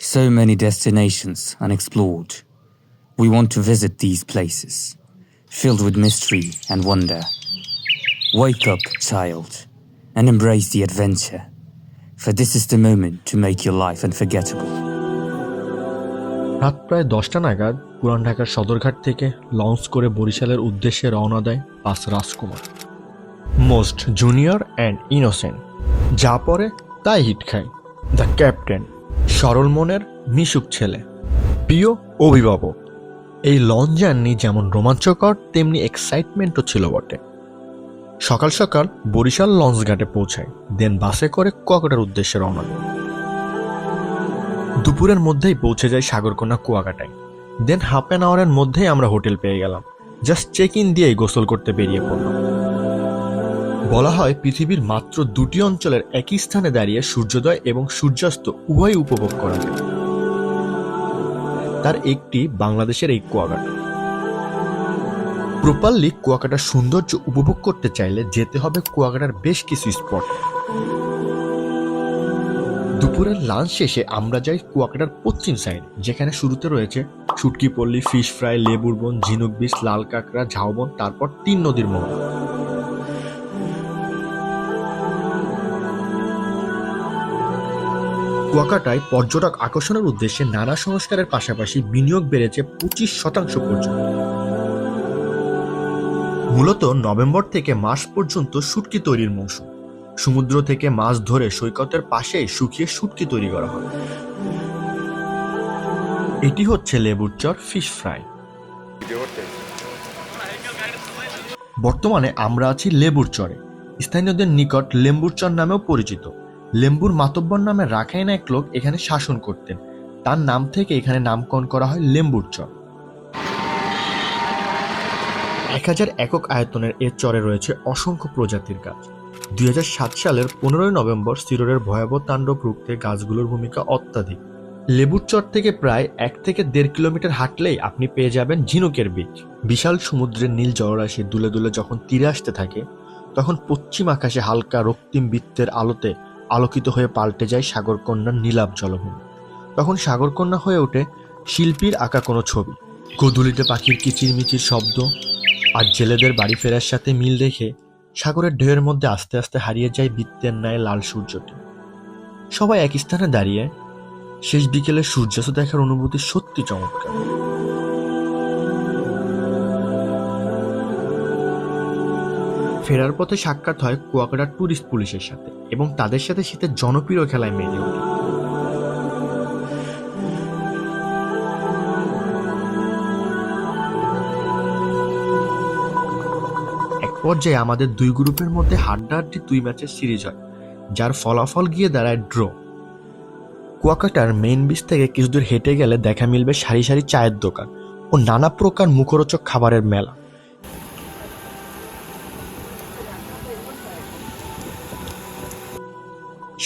So many destinations unexplored. We want to visit these places, filled with mystery and wonder. Wake up, child, and embrace the adventure, for this is the moment to make your life unforgettable. রাত প্রায় দশটা নাগাদ পুরান ঢাকার সদরঘাট থেকে launch করে বরিশালের উদ্দেশ্যে রওনা দেয় pass Rajkumar most junior and innocent যা পরে তাই হিট খায় দ্য ক্যাপ্টেন সরল মনের মিশুক ছেলে। প্রিয় অভিভাবক, এই লঞ্চ জার্নি যেমন রোমাঞ্চকর, তেমনি এক্সাইটমেন্টও ছিল বটে। সকাল সকাল বরিশাল লঞ্চ ঘাটে পৌঁছায় দেন বাসে করে কুয়াকাটার উদ্দেশ্যে রওনা দেয় দুপুরের মধ্যেই পৌঁছে যায় সাগরকন্যা কুয়াকাটায়। দেন হাফ অ্যান আওয়ারের মধ্যেই আমরা হোটেল পেয়ে গেলাম। জাস্ট চেক ইন দিয়েই গোসল করতে বেরিয়ে পড়লাম। বলা হয় পৃথিবীর মাত্র দুটি অঞ্চলের একই স্থানে দাঁড়িয়ে সূর্যোদয় এবং সূর্যাস্ত উভয় উপভোগ করা যায়। তার একটি বাংলাদেশের এই কুয়াকাটা। প্রপারলি কুয়াকাটার সৌন্দর্য উপভোগ করতে চাইলে যেতে হবে কুয়াকাটার বেশ কিছু স্পট। দুপুরের লাঞ্চ শেষে আমরা যাই কুয়াকাটার পশ্চিম সাইড, যেখানে শুরুতে রয়েছে শুটকি পল্লী, ফিশ ফ্রাই, লেবুর বন, ঝিনুক বিচ লাল কাঁকড়া, ঝাউবন, তারপর তিন নদীর মোড় কুয়াকাটায় পর্যটক আকর্ষণের উদ্দেশ্যে নানা সংস্কারের পাশাপাশি বিনিয়োগ বেড়েছে পঁচিশ শতাংশ পর্যন্ত। মূলত নভেম্বর থেকে মার্চ পর্যন্ত শুটকি তৈরির মৌসুম। সমুদ্র থেকে মাছ ধরে সৈকতের পাশে শুকিয়ে শুটকি তৈরি করা হয়। এটি হচ্ছে লেবুর চর ফিশ ফ্রাই। বর্তমানে আমরা আছি লেবুর চরে। স্থানীয়দের নিকট লেম্বুর চর নামেও পরিচিত। লেম্বুর মাতব্বর নামে রাখাইন এক লোক এখানে শাসন করতেন। তার নাম থেকে এখানে নামকরণ করা হয় লেম্বুর চর। এক হাজার একক আয়তনের এ চরে রয়েছে অসংখ্য প্রজাতির গাছ। দুই সালের পনেরোই নভেম্বর সিরোরের ভয়াবহ তাণ্ডব রুখতে গাছগুলোর ভূমিকা অত্যাধিক। লেবুর চর থেকে প্রায় এক থেকে দেড় কিলোমিটার হাঁটলেই আপনি পেয়ে যাবেন ঝিনুকের বীজ। বিশাল সমুদ্রের নীল জলরাশি দুলে দুলে যখন তীরে আসতে থাকে, তখন পশ্চিম আকাশে হালকা রক্তিম বৃত্তের আলোতে আলোকিত হয়ে পাল্টে যায় সাগরকন্যার নীলাভ জলভূমি। তখন সাগরকন্যা হয়ে ওঠে শিল্পীর আঁকা কোনো ছবি। গোধূলিতে পাখির কিচিরমিচির শব্দ আর জেলেদের বাড়ি ফেরার সাথে মিল রেখে সাগরের ঢেউয়ের মধ্যে আস্তে আস্তে হারিয়ে যায় বৃত্তের ন্যায় লাল সূর্যটি। সবাই এক স্থানে দাঁড়িয়ে শেষ বিকেলে সূর্যাস্ত দেখার অনুভূতি সত্যি চমৎকার। ফেরার পথে সাক্ষাৎ হয় কুয়াকাটার ট্যুরিস্ট পুলিশের সাথে এবং তাদের সাথে শীতের জনপ্রিয় খেলায় মেতে ওঠে। এক পর্যায়ে আমাদের দুই গ্রুপের মধ্যে হাড্ডাহাড্ডি দুই ম্যাচের সিরিজ হয়, যার ফলাফল গিয়ে দাঁড়ায় ড্র। কুয়াকাটার মেইন বিচ থেকে কিছু দূর হেঁটে গেলে দেখা মিলবে সারি সারি চায়ের দোকান ও নানা প্রকার মুখরোচক খাবারের মেলা।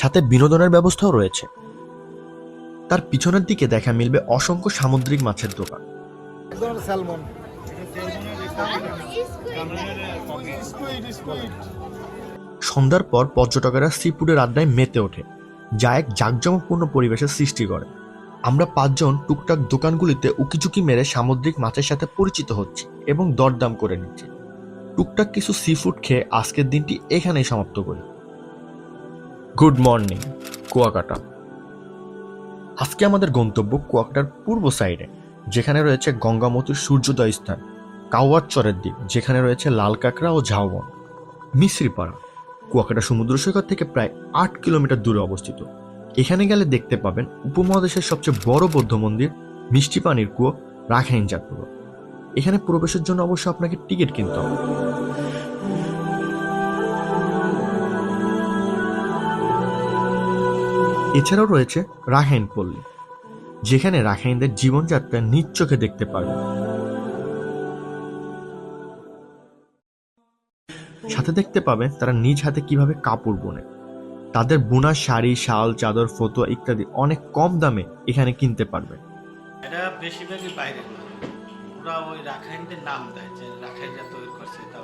সাথে বিনোদনের ব্যবস্থাও রয়েছে। তার পিছনের দিকে দেখা মিলবে অসংখ্য সামুদ্রিক মাছের দোকান। সন্ধ্যার পর পর্যটকেরা সি ফুডের আড্ডায় মেতে ওঠে, যা এক জাঁকজমকপূর্ণ পরিবেশের সৃষ্টি করে। আমরা পাঁচজন টুকটাক দোকানগুলিতে উকিঝুঁকি মেরে সামুদ্রিক মাছের সাথে পরিচিত হচ্ছি এবং দরদাম করে নিচ্ছি। টুকটাক কিছু সি ফুড খেয়ে আজকের দিনটি এখানেই সমাপ্ত করি। Good morning Kuakata. আজকে আমাদের গন্তব্য কুয়াকাটার পূর্ব সাইডে, যেখানে রয়েছে গঙ্গামতির সূর্যোদয় স্থান কাওয়ার চরের দ্বীপ, যেখানে রয়েছে লাল কাঁকড়া ও ঝাউবন। মিশ্রিপাড়া কুয়াকাটা সমুদ্র সৈকত থেকে প্রায় আট কিলোমিটার দূরে অবস্থিত। এখানে গেলে দেখতে পাবেন উপমহাদেশের সবচেয়ে বড় বৌদ্ধ মন্দির, মিষ্টি পানির কুয়ো, রাখাইন জাতপুর এখানে প্রবেশের জন্য অবশ্য আপনাকে টিকিট কিনতে হবে। এছাড়াও রয়েছে রাখাইন পল্লী, যেখানে রাখাইনদের জীবনযাত্রা নিজ চোখে দেখতে পারবেন সাথে দেখতে পাবেন তারা নিজ হাতে কীভাবে কাপড় বোনে। তাদের বোনা শাড়ি, শাল, চাদর ফতুয়া ইত্যাদি অনেক কম দামে এখানে কিনতে পারবেন। এটা বেশিরভাগই বাইরের ওরা ওই রাখাইনদের নাম দেয় যে রাখাইনরা তৈরি করছে তা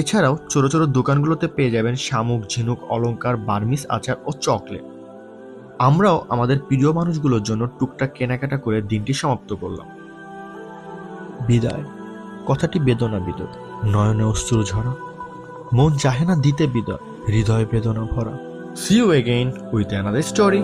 এছাড়াও ছোট ছোট দোকানগুলোতে পেয়ে যাবেন শামুক, ঝিনুক অলঙ্কার বার্মিস আচার ও চকলেট। আমরাও আমাদের প্রিয় মানুষগুলোর জন্য টুকটাক কেনাকাটা করে দিনটি সমাপ্ত করলাম। বিদায়। কথাটি বেদনা বিদর নয়নে অশ্রু ঝরা। মন চাহে না দিতে বিদায়। হৃদয় বেদনা ভরা। See you again with another story